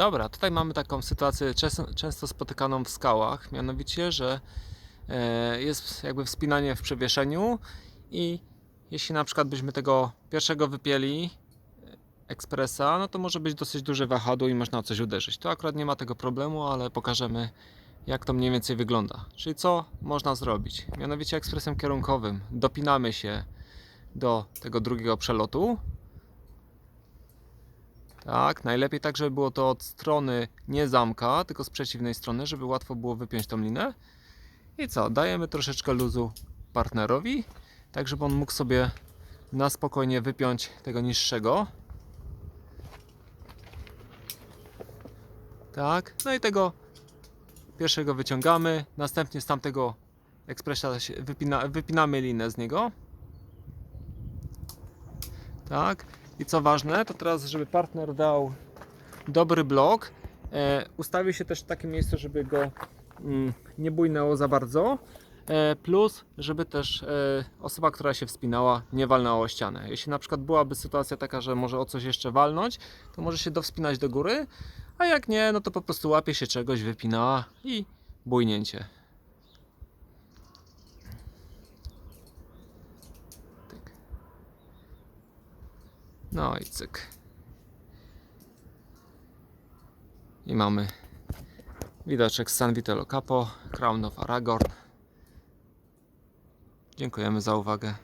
Dobra, tutaj mamy taką sytuację często, spotykaną w skałach, mianowicie, że e, jest jakby wspinanie w przewieszeniu i jeśli na przykład byśmy tego pierwszego wypieli e, ekspresa, no to może być dosyć duże wahadło i można o coś uderzyć. Tu akurat nie ma tego problemu, ale pokażemy jak to mniej więcej wygląda. Czyli co można zrobić? Mianowicie ekspresem kierunkowym dopinamy się do tego drugiego przelotu. Tak, najlepiej tak, żeby było to od strony nie zamka, tylko z przeciwnej strony, żeby łatwo było wypiąć tą linę. I co? Dajemy troszeczkę luzu partnerowi, tak żeby on mógł sobie na spokojnie wypiąć tego niższego. Tak, no i tego pierwszego wyciągamy, następnie z tamtego ekspresa wypina, wypinamy linę z niego. Tak. I co ważne, to teraz, żeby partner dał dobry blok, e, ustawił się też w takim miejscu, żeby go mm, nie bujnęło za bardzo. E, plus, żeby też e, osoba, która się wspinała, nie walnęła o ścianę. Jeśli na przykład byłaby sytuacja taka, że może o coś jeszcze walnąć, to może się dowspinać do góry, a jak nie, no to po prostu łapie się czegoś, wypina i bujnięcie. No i cyk. I mamy widoczek z San Vitello Capo, Crown of Aragorn. Dziękujemy za uwagę.